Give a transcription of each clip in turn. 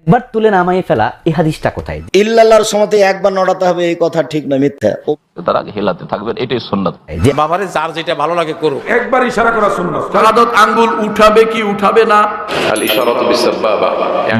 একবার তুলে নামাই ফেলা এই হাদিসটা কোথায়? ইল্লাল্লাহর সমাতে একবার নড়াতে হবে, এই কথা ঠিক নয়, মিথ্যা। তার আগে হেলাতে থাকবেন এটাই সুন্নাত। যে বাবারে যার যেটা ভালো লাগে করুক। একবার ইশারা করা শুনল শাহাদত আঙ্গুল উঠাবে কি উঠাবে না?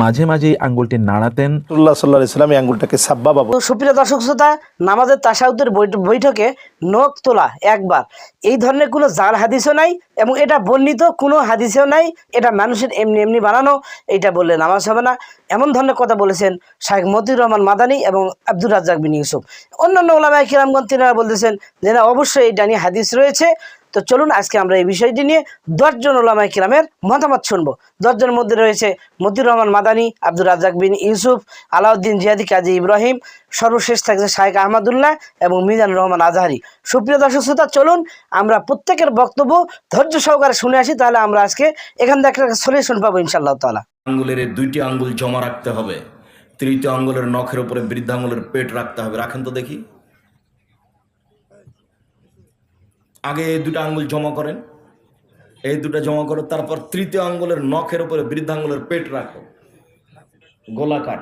মাঝে মাঝে আঙ্গুলটি নাড়াতেন। রসুল্লাহ সাল্লাহ ইসলাম এই আঙ্গুলটাকে সাব্বা তো সুপ্রিয় দর্শক শ্রোতা নামাজের তাসাউদের বৈঠকে নখ তোলা একবার। এই ধরনের কোনো জাল হাদিসও নাই এবং এটা বর্ণিত কোনো হাদিসেও নাই। এটা মানুষের এমনি এমনি বানানো এটা বললে নামাজ হবে না। এমন ধরনের কথা বলেছেন শাহেখ মতিউর রহমান মাদানী এবং আব্দুর রাজ্জাক বিন ইউসুফ। অন্যান্য ওলামায় কিরামগঞ্জ তিনারা বলতেছেন যে, না, অবশ্যই এটা নিয়ে হাদিস রয়েছে। তো চলুন আজকে আমরা এই বিষয়টি নিয়ে দশজন ওলামায় কিরামের মতামত শুনব। দশজনের মধ্যে রয়েছে মতিউর রহমান মাদানী, আব্দুর রাজ্জাক বিন ইউসুফ, আলাউদ্দিন জিয়াদি কাজী ইব্রাহিম, সর্বশেষ থাকছে শাহেক আহমদুল্লাহ এবং মিজানুর রহমান আজহারি। সুপ্রিয় দর্শক শ্রোতা, চলুন আমরা প্রত্যেকের বক্তব্য ধৈর্য সহকারে শুনে আসি, তাহলে আমরা আজকে এখান থেকে একটা সলিউশন পাবো ইনশাআল্লাহ তালা আঙ্গুলের দুইটি আঙ্গুল জমা রাখতে হবে। তৃতীয় আঙ্গুলের নখের উপরে বৃদ্ধাঙ্গুলের পেট রাখতে হবে। রাখেন তো দেখি। আগে দুটো আঙ্গুল জমা করেন। এই দুটো জমা করো তারপর তৃতীয় আঙ্গুলের নখের উপরে বৃদ্ধাঙ্গুলের পেট রাখো। গোলাকার।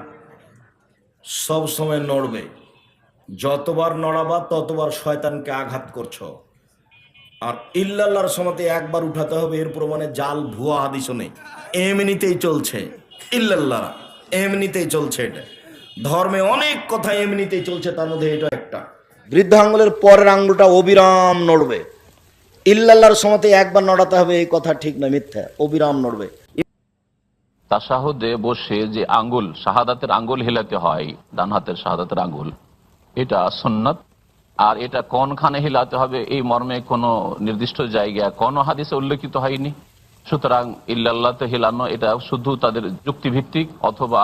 সব সময় নড়বে। যতবার নড়াবা, ততবার শয়তানকে আঘাত করছ। আর ইল্লাল্লাহর সমাতে একবার উঠাতে হবে, এর প্রমাণে জাল, ভুয়া হাদিসও নেই। এমনিতেই চলছে। ইল্লাল্লাহ, এমনিতেই চলছে এটা। ধর্মে অনেক কথা এমনিতেই চলছে, তার মধ্যে এটা একটা। বৃদ্ধ আঙ্গুলের পরের আঙ্গুলটা অবিরাম নড়বে। ইল্লাল্লাহর সমাতে একবার নড়াতে হবে, এই কথা ঠিক নয়, মিথ্যা, অবিরাম নড়বে। তাসাহুদে বসে যে আঙ্গুল, শাহাদাতের আঙ্গুল হেলাতে হয়, ডান হাতের শাহাদাতের আঙ্গুল, এটা সুন্নাত। আর এটা কোনখানে হেলাতে হবে, এই মর্মে কোনো নির্দিষ্ট জায়গা কোন হাদিসে উল্লেখিত হয়নি। সুতরাং ইল্লাল্লাহতে হিলানো, এটা শুধু তাদের যুক্তিভিত্তিক অথবা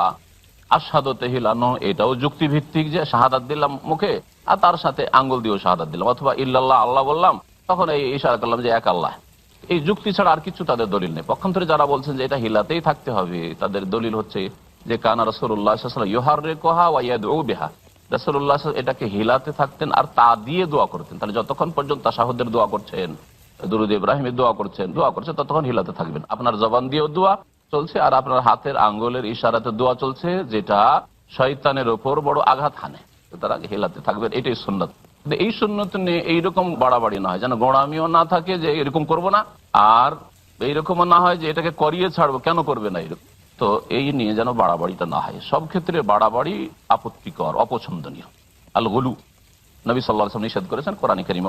এটাও যুক্তিভিত্তিক যে দিলাম মুখে, আর তার সাথে আঙ্গুল দিয়েও দিলাম। অথবা ইল্লাল্লাহ, আল্লাহ বললাম, তখন এই ইশারা করলাম যে এক আল্লাহ। এই যুক্তি ছাড়া আর কিছু তাদের দলিল নেই। পক্ষান্তরে যারা বলছেন যে এটা হিলাতেই থাকতে হবে, তাদের দলিল হচ্ছে যে, কানা রসুল্লাহ রসুল্লাহ এটাকে হিলাতে থাকতেন আর তা দিয়ে দোয়া করতেন। তাহলে যতক্ষণ পর্যন্ত তাসাহুদের দোয়া করছেন, দুরুদ ইব্রাহিমের দোয়া করছেন দোয়া করছেন, ততক্ষণ হিলাতে থাকবেন। আপনার জবান দিয়েও দোয়া চলছে আর আপনার হাতের আঙ্গুলের ইশারাতে দোয়া চলছে, যেটা শয়তানের ওপর বড় আঘাত হানে। তার হিলাতে থাকবেন, এটাই সুন্নত। এই সুন্নত নিয়ে এইরকম বাড়াবাড়ি না হয়। যেন গোড়ামিও না থাকে যে এরকম করব না, আর এইরকমও না হয় যে এটাকে করিয়ে ছাড়বো, কেন করবে না এরকম? তো এই নিয়ে যেন বাড়াবাড়িটা না হয়। সব ক্ষেত্রে বাড়াবাড়ি আপত্তিকর, অপছন্দনীয়। আল গলু নবী সাল্লাহ নিষেধ করেছেন, কোরআন করিম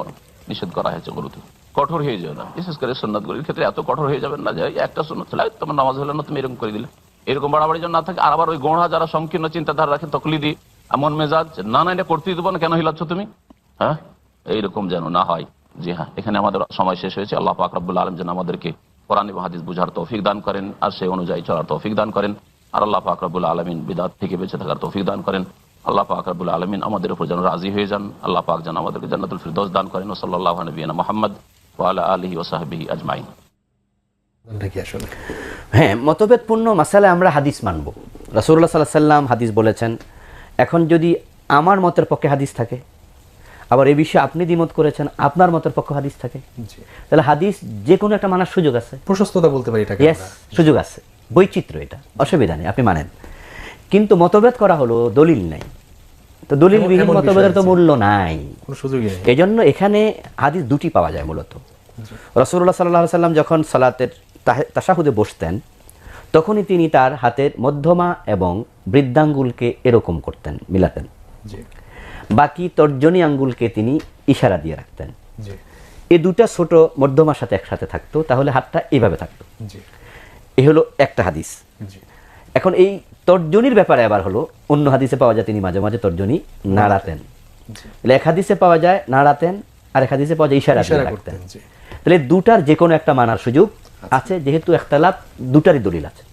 নিষেধ করা হয়েছে গরুতে কঠোর হয়ে যাবে না। বিশেষ করে সন্ন্যত গরুর ক্ষেত্রে এত কঠোর হয়ে যাবেন না যে একটা সন্ন্যত ছিল তোমার নামাজ হলো না, তুমি এরকম করে দিলে। এরকম বাড়াবাড়ি যেন না থাকে, আর আবার ওই গোড়া যারা সংকীর্ণ চিন্তাধারা রাখে, তকলিদি, এমন মেজাজ না না, এটা করতেই দেবো না, কেন হিলাচ্ছ তুমি? হ্যাঁ? এইরকম যেন না হয়। জি হ্যাঁ এখানে আমাদের সময় শেষ হয়েছে। আল্লাহ পাক রব্বুল আলম যেন আমাদেরকে কোরআন হাদিস বুঝার তৌফিক দান করেন, আর সেই অনুযায়ী চলার তৌফিক দান করেন। আর আল্লাহ পাক রব্বুল আলমিন বিদাত থেকে বেঁচে থাকার তৌফিক দান করেন। আল্লাহ পাক রব্বুল আলমিন আমাদের উপর যেন রাজি হয়ে যান। আল্লাহ পাক যেন আমাদেরকে জান্নাতুল ফিরদৌস দান করেন। ও সাল্লাহ নবীনা মোহাম্মদ ওয়ালা আলহি ওসাহাবি আজমাইন। হ্যাঁ মতভেদপূর্ণ মাসালে আমরা হাদিস মানব। রাসুল্লাহ সাল্লাহ সাল্লাম হাদিস বলেছেন এখন যদি আমার মতের পক্ষে হাদিস থাকে আবার এ বিষয়ে আপনি দ্বিমত করেছেন আপনার মতের পক্ষে হাদিস থাকে তাহলে হাদিস যে কোনো একটা মানার সুযোগ আছে। প্রশস্ততা বলতে পারি এটাকে ইয়েস সুযোগ আছে। বৈচিত্র্য এটা। অসুবিধা নেই আপনি মানেন। কিন্তু মতভেদ করা হলো দলিল নাই। তো দলিলবিহীন মতভেদের তো মূল্য নাই। এই জন্য এখানে হাদিস দুটি পাওয়া যায় মূলত। রসুল্লাহ সাল্লাহ সাল্লাম যখন সালাতের তাশাহুদে বসতেন তখনই তিনি তার হাতের মধ্যমা এবং বৃদ্ধাঙ্গুলকে এরকম করতেন মিলাতেন। বাকি তর্জনী আঙ্গুলকে তিনি ইশারা দিয়ে রাখতেন। এ দুটা ছোট মধ্যমার সাথে একসাথে থাকতো তাহলে হাতটা এইভাবে থাকতো। এ হলো একটা হাদিস। এখন এই তর্জনীর ব্যাপারে আবার হলো অন্য হাদিসে পাওয়া যায় তিনি মাঝে মাঝে তর্জনী নাড়াতেন। এক হাদিসে পাওয়া যায় নাড়াতেন আর এক হাদিসে পাওয়া যায় ইশারা রাখতেন। করতেন তাহলে দুটার যে কোনো একটা মানার সুযোগ আছে যেহেতু একতালাপ দুটারই দলিল আছে।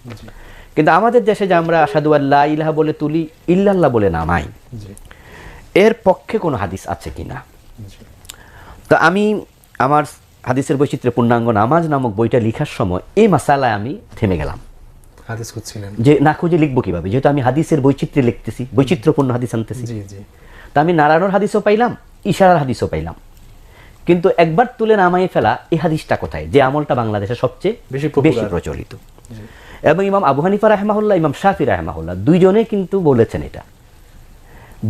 কিন্তু আমাদের দেশে যে আমরা আসাদু আল্লাহ ইলাহা বলে তুলি ইল্লাল্লাহ বলে নামাই এর পক্ষে কোনো হাদিস আছে কিনা তো আমি আমার হাদিসের বৈচিত্র্য পূর্ণাঙ্গ নামাজ নামক বইটা লেখার সময় এই মাসালায় আমি থেমে গেলাম। হাদিস খুঁজছিলেন। যে না খুঁজে লিখব কীভাবে? যেহেতু আমি হাদিসের বৈচিত্র্য লিখতেছি বৈচিত্র্যপূর্ণ হাদিস আনতেছি। জি জি। তা আমি নারায়ণর হাদিসও পাইলাম ইশারার হাদিসও পাইলাম। কিন্তু একবার তুলে নামাই ফেলা এই হাদিসটা কোথায়? যে আমলটা বাংলাদেশে সবচেয়ে বেশি বেশি প্রচলিত। এবং ইমাম আবু হানিফা রাহমাহুল্লাহ ইমাম শাফি রাহমাহুল্লাহ দুইজনে কিন্তু বলেছেন এটা।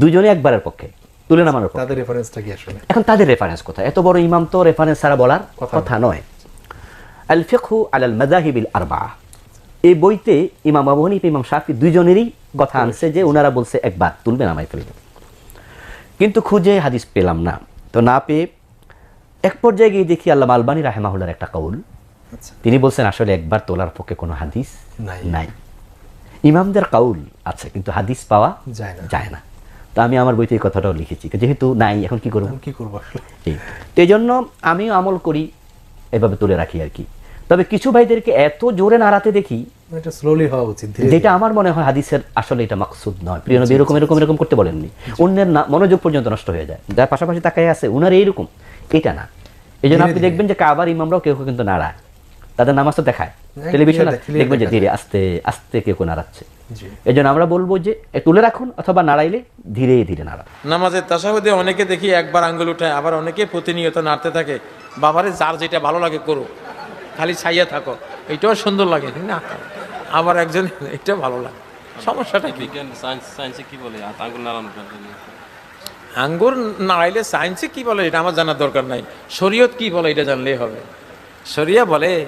দুজনে একবারের পক্ষে তুলে নামানোর তাদের রেফারেন্সটা কি আসলে? এখন তাদের রেফারেন্স কোথায়? এত বড় ইমাম তো রেফারেন্স ছাড়া বলার কথা নয়। আল ফিকহু আলাল মাযাহিবিল আরবা এই বইতে ইমাম আবু হানিফা ইমাম শাফি দুইজনেরই কথা আনছে যে ওনারা বলছে একবার তুলবে নামাই ফেলবে কিন্তু খুঁজে হাদিস পেলাম না। তো না পেয়ে এক পর্যায়ে গিয়ে দেখি আল্লাহ আলবানী রাহেমাহুল্লার একটা কৌল। আচ্ছা। তিনি বলছেন আসলে একবার তোলার পক্ষে কোনো হাদিস নাই। ইমামদের কাউল আছে কিন্তু হাদিস পাওয়া যায় না। যায় না। তো আমি আমার বইতে এই কথাটাও লিখেছি যেহেতু নাই এখন কি করব? কি করব এই জন্য আমিও আমল করি এভাবে তুলে রাখি আর কি। তবে কিছু ভাইদেরকে এত জোরে নাড়াতে দেখি এটা স্লোলি হওয়া উচিত যেটা আমার মনে হয় হাদিসের আসলে এটা মাকসুদ নয়। প্রিয় নবী এরকম এরকম এরকম করতে বলেননি। অন্যের না মনোযোগ পর্যন্ত নষ্ট হয়ে যায়। যার পাশাপাশি তাকাই আছে উনার এইরকম। এটা না। এই জন্য আপনি দেখবেন যে কাবার ইমামরাও কেউ কিন্তু নাড়ায়। তাদের নামাজ তো দেখায়। টেলিভিশন দেখবেন যে ধীরে আস্তে আস্তে কেউ কেউ নাড়াচ্ছে। এই জন্য আমরা বলব যে তুলে রাখুন অথবা নাড়াইলে ধীরে ধীরে নাড়ান। নামাজের তাসাহুদে অনেকে দেখি একবার আঙ্গুল উঠায় আবার অনেকে প্রতিনিয়ত নাড়তে থাকে। বাবারে যার যেটা ভালো লাগে করো খালি ছাইয়া থাকো। এটাও সুন্দর লাগে না? আবার একজন এটা ভালো লাগে। সমস্যাটা কি? আঙ্গুর নাড়াইলে সায়েন্সে কি বলে? এটা আমার জানার দরকার নাই। শরীয়ত কি বলে এটা জানলেই হবে। শরিয়া বলে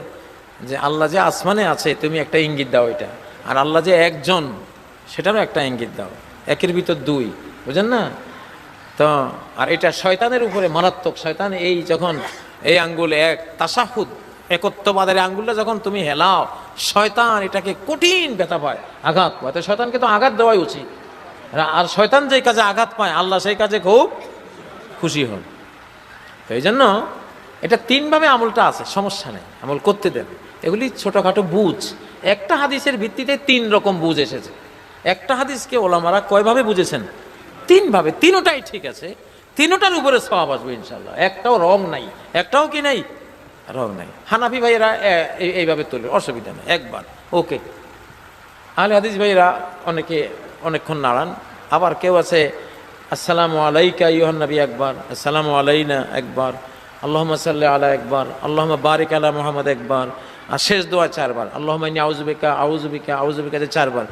যে আল্লাহ যে আসমানে আছে তুমি একটা ইঙ্গিত দাও এটা। আর আল্লাহ যে একজন সেটারও একটা ইঙ্গিত দাও। একের ভিতর দুই বুঝেন না? তো আর এটা শয়তানের উপরে মারাত্মক। শয়তান এই যখন এই আঙ্গুল এক তাসাহুদ একত্ববাদের আঙ্গুলটা যখন তুমি হেলাও, শয়তান এটাকে কঠিন ব্যথা পায়, আঘাত পায়। তো শয়তানকে তো আঘাত দেওয়াই উচিত। আর- শয়তান যেই কাজে আঘাত পায়, আল্লাহ সেই কাজে খুব খুশি হন। এই জন্য এটা তিনভাবে আমলটা আছে, সমস্যা নেই, আমল করতে দেন। এগুলি ছোটোখাটো বুঝ। একটা হাদিসের ভিত্তিতে তিন রকম বুঝ এসেছে। একটা হাদিসকে ওলামারা কয়ভাবে বুঝেছেন? তিনভাবে, তিনোটাই ঠিক আছে, তিনোটার উপরে সবাব আসবে ইনশাল্লাহ একটাও রং নাই, একটাও কি নাই? রং নাই। হানাফি ভাইয়েরা এই- এইভাবে তোলে অসুবিধা নেই, একবার। ওকে। আহলে হাদিস ভাইরা অনেকে অনেকক্ষণ নাড়ান। আবার কেউ আছে, আসসালামু আলাইকা ইউহান নবী একবার, আসসালামু আলাইনা একবার আল্লাহমা সাল্লি আলা একবার আল্লাহমা বারিক আলা মোহাম্মদ একবার, আর শেষ দোয়া চারবার আল্লাহমা ইনি আউজুবিকা আউজুবিকা আউজুবিকা যে চারবার,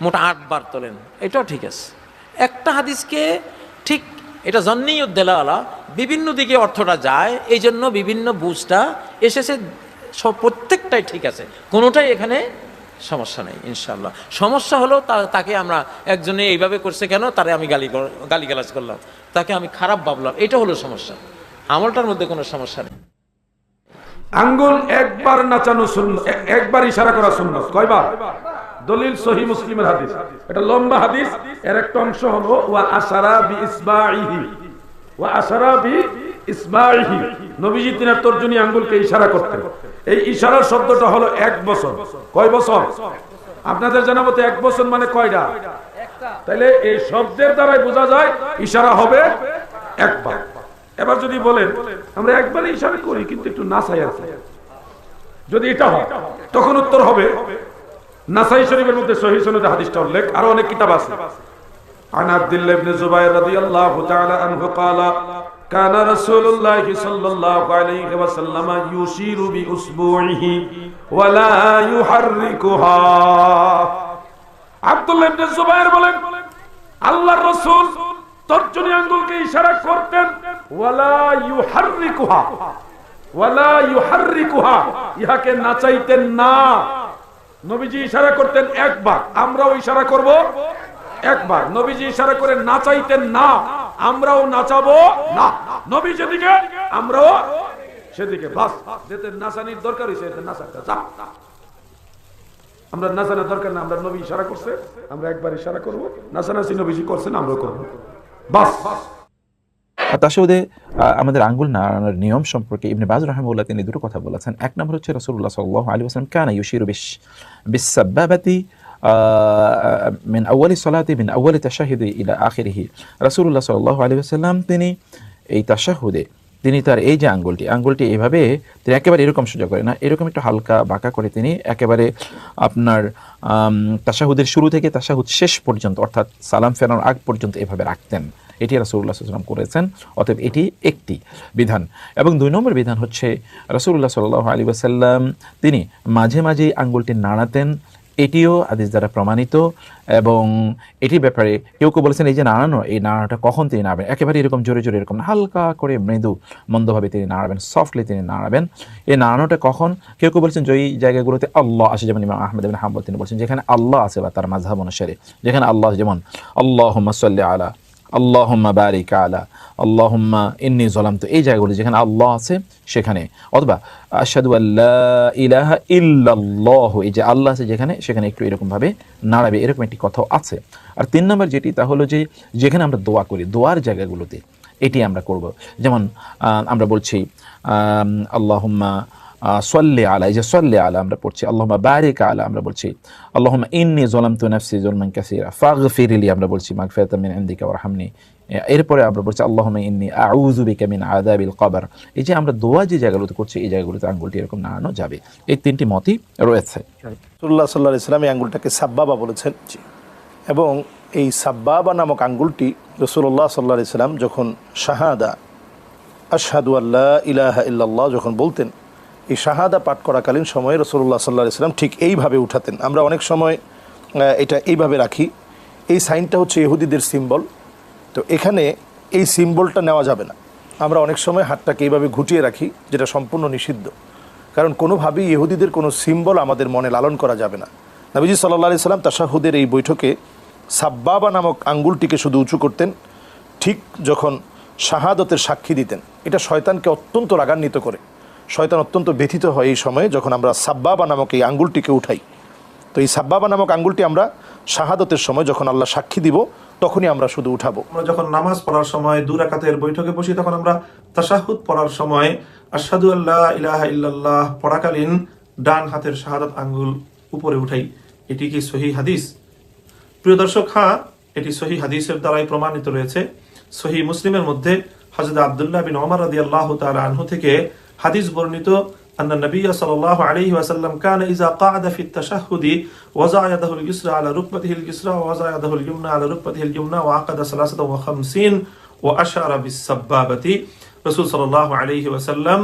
মোট আটবার তোলেন। এটাও ঠিক আছে। একটা হাদিসকে ঠিক এটা জন্নিউদ্দেলা আলা বিভিন্ন দিকে অর্থটা যায় এই জন্য বিভিন্ন বুঝটা এসেছে, সব প্রত্যেকটাই ঠিক আছে। কোনোটাই এখানে সমস্যা নেই ইনশাল্লাহ সমস্যা হলো তাকে আমরা একজনে এইভাবে করছে কেন? তারে আমি গালি গালি গালাজ করলাম। তাকে আমি খারাপ ভাবলাম, এটা হলো সমস্যা। আমলটার মধ্যে কোনো সমস্যা নেই। আঙ্গুল একবার নাচানো শূন্য একবার ইশারা করা শূন্য কয়বার? দলিল সহি মুসলিমের হাদিস। এটা লম্বা হাদিস, এর একটা অংশ হলো, ওয়া আশারা বি ইসবাইহি ওয়া আশারা বি ইসবাইহি নবীজি তিনার তর্জনী আঙ্গুলকে ইশারা করতেন। এই ইশারার শব্দটা হলো এক বছর কয় বছর আপনাদের জানা মতে এক বছর মানে কয়টা? তাহলে এই শব্দের দ্বারাই বোঝা যায়, ইশারা হবে একবার। এবার যদি বলেন, আমরা একবারই ইশারা করি, কিন্তু একটু নাসাই আছে যদি এটা হয়, তখন উত্তর হবে নাসাই শরীফের মধ্যে সহি সনদে হাদিসটা উল্লেখ আরো অনেক কিতাব আছে عن عبد الله بن زبير رضي الله تعالى عنه قال كان رسول الله صلى الله عليه وسلم يشير بأسبوعه ولا يحركها আব্দুল্লাহ ইবনে জুবাইর বলেন আল্লাহর রাসূল তর্জনী আঙ্গুলকে ইশারা করতেন ওয়ালা ইউহাররিকুহা ওয়ালা ইউহাররিকুহা ইহাকে নাচাইতেন না নবীজি ইশারা করতেন একবার, আমরাও ইশারা করব একবার। নবীজি ইশারা করে নাচাইতেন না, আমরাও নাচাবো না। নবী যেদিকে, আমরাও সেদিকে। বাস, যেতে নাচানির দরকার হয়েছে নাচাটা যা। আমরা নাচানোর দরকার না, আমরা নবী ইশারা করছে, আমরা একবার ইশারা করব। নাচানাচি নবীজি করছেন, আমরাও করব। বাস আর তাসাউদে আমাদের আঙ্গুল নাড়ানোর নিয়ম সম্পর্কে ইবনে বাজ রহমউল্লাহ তিনি দুটো কথা বলেছেন। এক নম্বর হচ্ছে রাসূলুল্লাহ সাল্লাল্লাহু আলাইহি ওয়াসাল্লাম কানা ইউশিরু বিশ বিসাব্বাবাতি মিন আউয়ালি সালাতি, মিন আউয়ালি তাশাহুদি ইলা আখিরিহি। রাসূলুল্লাহ সাল্লাল্লাহু আলাইহি ওয়াসাল্লাম তিনি এই তাশাহুদে, তিনি তার এই যে আঙ্গুলটি আঙ্গুলটি এভাবে তিনি একেবারে এরকম সোজা করে না, এরকম একটু হালকা বাঁকা করে তিনি একেবারে আপনার তাশাহুদের শুরু থেকে তাশাহুদ শেষ পর্যন্ত, অর্থাৎ সালাম ফেরানোর আগ পর্যন্ত এভাবে রাখতেন। এটি রাসুল্লাহ সাল্লাম করেছেন, অতএব এটি একটি বিধান। এবং দুই নম্বর বিধান হচ্ছে রাসুল্লাহ সাল্লাহ আলী ওয়াসাল্লাম তিনি মাঝে মাঝে আঙ্গুলটি নাড়াতেন। এটিও আদিস দ্বারা প্রমাণিত এবং এটির ব্যাপারে কেউ কেউ বলেছেন, এই যে নাড়ানো, এই নাড়াটা কখন তিনি নাড়াবেন? একেবারে এরকম জোরে জোরে এরকম হালকা করে মৃদু মন্দভাবে তিনি নাড়াবেন সফটলি তিনি নাড়াবেন। এই নাড়ানোটা কখন? কেউ কেউ বলছেন, যে জায়গাগুলোতে আল্লাহ আসে, যেমন ইমাম আহমেদ হাম্বল তিনি বলছেন, যেখানে আল্লাহ আছে বা তার মাঝহাব অনুসারে, যেখানে আল্লাহ যেমন আল্লাহ সাল্লি আলা আল্লাহুম্মা বারিক আলা, আল্লাহুম্মা ইন্নি জলাম তো এই জায়গাগুলো যেখানে আল্লাহ আছে, সেখানে। অথবা আশহাদু আল্লাহ ইল্লাল্লাহ, এই যে আল্লাহ আছে যেখানে, সেখানে একটু এরকমভাবে নাড়াবে, এরকম একটি কথাও আছে। আর তিন নম্বর যেটি, তা হলো যে, যেখানে আমরা দোয়া করি, দোয়ার জায়গাগুলোতে, এটি আমরা করব। যেমন আমরা বলছি আল্লাহুম্মা সল্লে আলা এই যে সল্লে আলা আমরা পড়ছি, আল্লাহুম্মা বারিক আলা আমরা বলছি। আল্লাহুম্মা ইন্নি জলামতু নাফসি জুলমান কাসীরা, ফাগফিরলি আমরা বলছি মাগফিরাতাম মিন ইনদিকা ওয়ারহামনি। এরপরে আমরা বলছি, আল্লাহুম্মা ইন্নি আউযু বিকা মিন আযাবিল কবর। এই যে আমরা দোয়া যে জায়গাগুলোতে করছি, এই জায়গাগুলোতে আঙ্গুলটি এরকম নাড়ানো যাবে। এই তিনটি মতই রয়েছে। সুল্লাহ সাল্লাহ ইসলাম এই আঙ্গুলটাকে সাব্বাবা বলেছেন। এবং এই সাব্বাবা নামক আঙ্গুলটি রসুল্লাহ সাল্লাহ ইসলাম যখন শাহাদা, আশহাদু আল্লাহ ইলাহা ইল্লাল্লাহ যখন বলতেন এই শাহাদা পাঠ করাকালীন সময়ে রসুল্লাহ সাল্লাহ ইসলাম ঠিক এইভাবে উঠাতেন। আমরা অনেক সময় এটা এইভাবে রাখি। এই সাইনটা হচ্ছে ইহুদিদের সিম্বল। তো এখানে এই সিম্বলটা নেওয়া যাবে না। আমরা অনেক সময় হাতটাকে এইভাবে ঘুটিয়ে রাখি, যেটা সম্পূর্ণ নিষিদ্ধ। কারণ কোনোভাবেই ইহুদিদের কোনো সিম্বল আমাদের মনে লালন করা যাবে না। নবীজি সাল্লাহ আলি সাল্লাম তাশাহুদের এই বৈঠকে সাব্বাবা নামক আঙ্গুলটিকে শুধু উঁচু করতেন, ঠিক যখন শাহাদতের সাক্ষী দিতেন। এটা শয়তানকে অত্যন্ত রাগান্বিত করে। শয়তান অত্যন্ত ব্যথিত হয় এই সময়ে যখন আমরা সাব্বাবা নামক এই আঙ্গুলটিকে উঠাই। তো এই সাব্বাবা নামক আঙ্গুলটি আমরা শাহাদতের সময় যখন আল্লাহ সাক্ষী দিব, তখনই আমরা শুধু উঠাবো। আমরা যখন নামাজ পড়ার সময় দু রাকাতের বৈঠকে বসি, তখন আমরা তাশাহুদ পড়ার সময় আশহাদু আল্লাহ ইলাহা ইল্লাল্লাহ পড়াকালীন ডান হাতের শাহাদাত আঙ্গুল উপরে উঠাই। এটি কি সহি হাদিস? প্রিয় দর্শক হ্যাঁ এটি সহি হাদিসের দ্বারাই প্রমাণিত রয়েছে। সহি মুসলিমের মধ্যে হযরত আব্দুল্লাহ বিন ওমর রাদিয়াল্লাহু তাআলা আনহু থেকে হাদিস বর্ণিত أن النبي صلى الله عليه وسلم كان إذا قعد في التشهد وضع يده اليسرى على ركبته اليسرى ووضع يده اليمنى على ركبته اليمنى وعقد ثلاثة وخمسين وأشار بالسبابة রসুল সাল্লাহ আলহি ওয়াসাল্লাম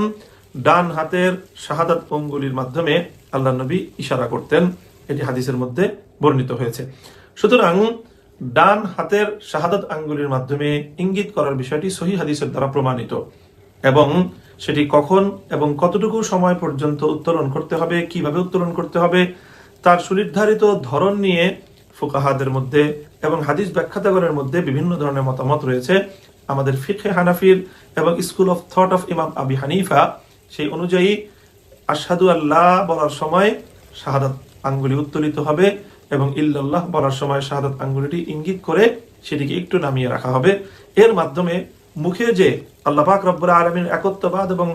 ডান হাতের শাহাদাত অঙ্গুলির মাধ্যমে আল্লাহ নবী ইশারা করতেন এটি হাদিসের মধ্যে বর্ণিত হয়েছে সুতরাং ডান হাতের শাহাদাত আঙ্গুলির মাধ্যমে ইঙ্গিত করার বিষয়টি সহি হাদিসের দ্বারা প্রমাণিত এবং সেটি কখন এবং কতটুকু সময় পর্যন্ত উত্তোলন করতে হবে, কীভাবে উত্তোলন করতে হবে, তার সুনির্ধারিত ধরন নিয়ে ফুকাহাদের মধ্যে এবং হাদিস ব্যাখ্যাতাগণের মধ্যে বিভিন্ন ধরনের মতামত রয়েছে। আমাদের ফিখে হানাফির এবং স্কুল অফ থট অফ ইমাম আবি হানিফা সেই অনুযায়ী আসাদু আল্লাহ বলার সময় শাহাদাত আঙ্গুলি উত্তোলিত হবে এবং ইল্লাল্লাহ বলার সময় শাহাদাত আঙ্গুলিটি ইঙ্গিত করে সেটিকে একটু নামিয়ে রাখা হবে। এর মাধ্যমে মুখে যে আল্লাহ পাক রব্বুল আলমীর একত্ববাদ এবং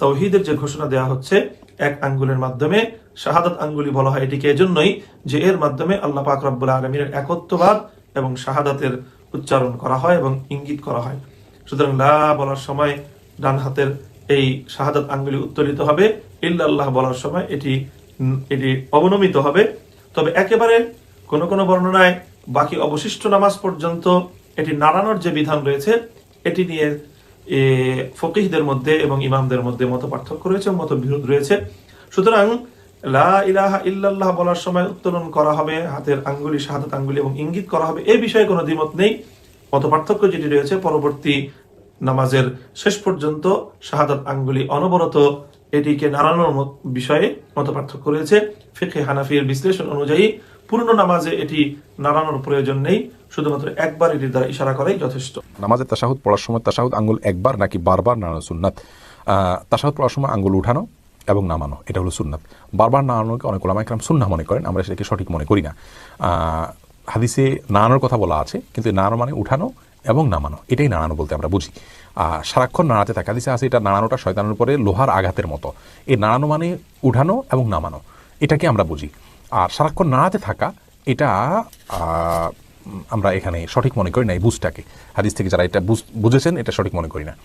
তৌহিদের যে ঘোষণা দেওয়া হচ্ছে, এক আঙ্গুলের মাধ্যমে, শাহাদাত আঙ্গুলি বলা হয় এটিকে এজন্যই যে এর মাধ্যমে আল্লাহ পাক রব্বুল আলমীর একত্ববাদ এবং শাহাদাতের উচ্চারণ করা হয় এবং ইঙ্গিত করা হয়। সুতরাং লা বলার সময় ডান হাতের এই শাহাদাত আঙ্গুলি উত্তোলিত হবে, ইল্লাল্লাহ বলার সময় এটি এটি অবনমিত হবে। তবে একেবারে কোনো কোনো বর্ণনায় বাকি অবশিষ্ট নামাজ পর্যন্ত এটি নাড়ানোর যে বিধান রয়েছে এটি নিয়ে ফকিহদের মধ্যে এবং ইমামদের মধ্যে মত পার্থক্য রয়েছে মত বিরোধ রয়েছে। সুতরাং, লা ইলাহা ইল্লাল্লাহ বলার সময় উত্তোলন করা হবে, হাতের আঙ্গুলি, শাহাদাত আঙ্গুলি এবং ইঙ্গিত করা হবে। এ বিষয়ে কোনো দ্বিমত নেই। মত পার্থক্য যেটি রয়েছে, পরবর্তী নামাজের শেষ পর্যন্ত শাহাদাত আঙ্গুলি অনবরত এটিকে নাড়ানোর বিষয়ে মত পার্থক্য রয়েছে। ফিখে হানাফির বিশ্লেষণ অনুযায়ী, পূর্ণ নামাজে এটি নাড়ানোর প্রয়োজন নেই। শুধুমাত্র একবার এটির দ্বারা ইশারা করাই যথেষ্ট। নামাজে তাশাহুদ পড়ার সময় তাশাহুদ আঙ্গুল একবার নাকি বারবার নাড়ানো সুন্নাত? আহ, তাশাহুদ পড়ার সময় আঙ্গুল উঠানো এবং নামানো এটা হলো সুন্নাত। বারবার নাড়ানোকে অনেক ওলামা একরাম সুন্নাহ মনে করেন আমরা সেটাকে সঠিক মনে করি না। হাদিসে নাড়ানোর কথা বলা আছে কিন্তু নাড়ানো মানে উঠানো এবং নামানো এটাই নাড়ানো বলতে আমরা বুঝি। আর সারাক্ষণ নাড়াতে থাকে হাদিসে আছে এটা নাড়ানোটা শয়তানের উপরে লোহার আঘাতের মতো। এই নাড়ানো মানে উঠানো এবং নামানো এটাকে আমরা বুঝি। আর সারাক্ষণ নাড়াতে থাকা এটা আমরা এখানে সঠিক মনে করি না এই বুঝটাকে। হাদিস থেকে যারা এটা বুঝ- বুঝেছেন, এটা সঠিক মনে করি না।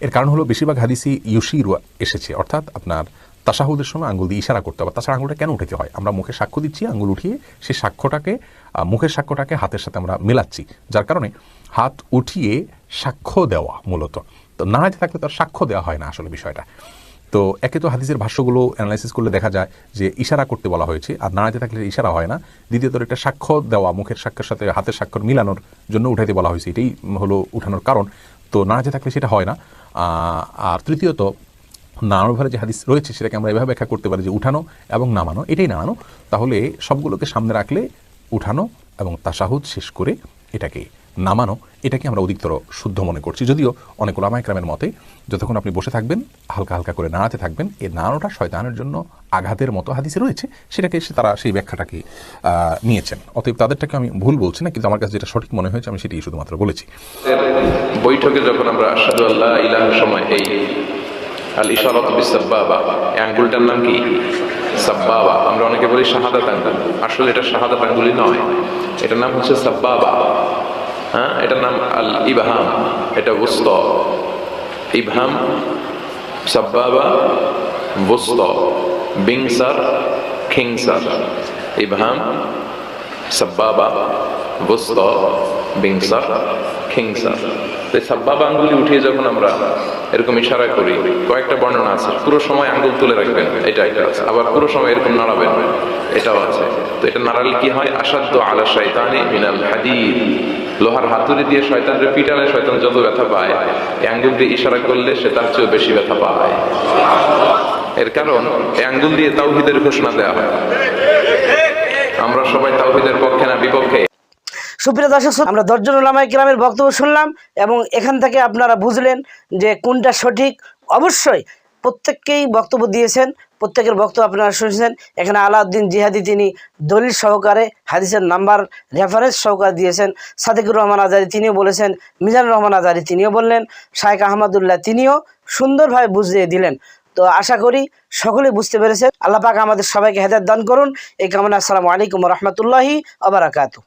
এর কারণ হলো বেশিরভাগ হাদিসই ইউশির এসেছে, অর্থাৎ আপনার তাসাহুদের সময় আঙ্গুল দিয়ে ইশারা করতে হবে। তাছাড়া আঙ্গুলটা কেন উঠাতে হয়? আমরা মুখে সাক্ষ্য দিচ্ছি, আঙ্গুল উঠিয়ে সেই সাক্ষ্যটাকে মুখের সাক্ষ্যটাকে হাতের সাথে আমরা মেলাচ্ছি, যার কারণে হাত উঠিয়ে সাক্ষ্য দেওয়া মূলত। তো না থাকলে তার সাক্ষ্য দেওয়া হয় না আসলে বিষয়টা। তো একে তো হাদিসের ভাষ্যগুলো অ্যানালাইসিস করলে দেখা যায় যে ইশারা করতে বলা হয়েছে, আর নাড়াতে থাকলে ইশারা হয় না। দ্বিতীয়ত একটা সাক্ষ্য দেওয়া, মুখের সাক্ষ্যের সাথে হাতের স্বাক্ষর মিলানোর জন্য উঠাইতে বলা হয়েছে। এটাই হলো উঠানোর কারণ। তো নাড়াতে থাকলে সেটা হয় না। আর তৃতীয়ত নানাভাবে যে হাদিস রয়েছে, সেটাকে আমরা এভাবে ব্যাখ্যা করতে পারি যে উঠানো এবং নামানো, এটাই নামানো। তাহলে সবগুলোকে সামনে রাখলে উঠানো এবং তাসাহুদ শেষ করে এটাকে নামানো, এটাকে আমরা অধিকতর শুদ্ধ মনে করছি। যদিও অনেক ওলামাইক্রামের মতে, যতক্ষণ আপনি বসে থাকবেন, হালকা হালকা করে নাড়াতে থাকবেন এই নাড়ানোটা শয়তানের জন্য আঘাতের মতো হাদিসে রয়েছে, সেটাকে সে তারা সেই ব্যাখ্যাটাকে নিয়েছেন। অতএব তাদেরটাকে আমি ভুল বলছি না, কিন্তু আমার কাছে যেটা সঠিক মনে হয়েছে, আমি সেটাই শুধুমাত্র বলেছি। বৈঠকে যখন আমরা আসাদু আল্লাহ সময়, এই আল ইশারত বিসাব্বাবা এই আঙ্গুলটার নাম কি? সাব্বাবা। আমরা অনেকে বলি শাহাদাত আঙ্গুল আসলে এটা শাহাদাত আঙ্গুলি নয়। এটার নাম হচ্ছে সাব্বাবা। হ্যাঁ এটার নাম আল ইবহাম, এটা উস্ত ইবহাম, সাব্বাবা, বুস্ত। বিংসার, খিংসার। ইবহাম, সাব্বাবা, বুস্ত। বিংসার, খিংসার। তো এই সাব্বাবা আঙ্গুলি উঠিয়ে যখন আমরা এরকম ইশারা করি, কয়েকটা বর্ণনা আছে। পুরো সময় আঙ্গুল তুলে রাখবেন, এটা এটা আছে। আবার পুরো সময় এরকম নাড়াবেন, এটাও আছে। তো এটা নাড়ালে কি হয়? আসাধ্য আলা শয়তানি মিনাল হাদিদ। লোহার হাতুড়ি দিয়ে শয়তানরে পিটালে শয়তান যত ব্যথা পায়, এই আঙ্গুল দিয়ে ইশারা করলে সে তার চেয়েও বেশি ব্যথা পায়। এর কারণ, এই আঙ্গুল দিয়ে তাওহিদের ঘোষণা দেওয়া হয়। আমরা সবাই তাওহিদের পক্ষে না, বিপক্ষে। সুপ্রিয় দর্শক আমরা দশজন ওলামাই গ্রামের বক্তব্য শুনলাম এবং এখান থেকে আপনারা বুঝলেন যে কোনটা সঠিক। অবশ্যই প্রত্যেককেই বক্তব্য দিয়েছেন। প্রত্যেকের বক্তব্য আপনারা শুনেছেন, এখানে আলাউদ্দিন জিহাদি তিনি দলিল সহকারে হাদিসের নাম্বার রেফারেন্স সহকারে দিয়েছেন। সাদিকুর রহমান আজারি তিনিও বলেছেন মিজানুর রহমান আজারি তিনিও বললেন, শায়েখ আহমদুল্লাহ তিনিও সুন্দরভাবে বুঝিয়ে দিলেন। তো আশা করি সকলে বুঝতে পেরেছেন। আল্লাহ পাক আমাদের সবাইকে হেদায়ত দান করুন। এই কামনা আসসালামু আলাইকুম রহমতুল্লাহি আবরাকাতু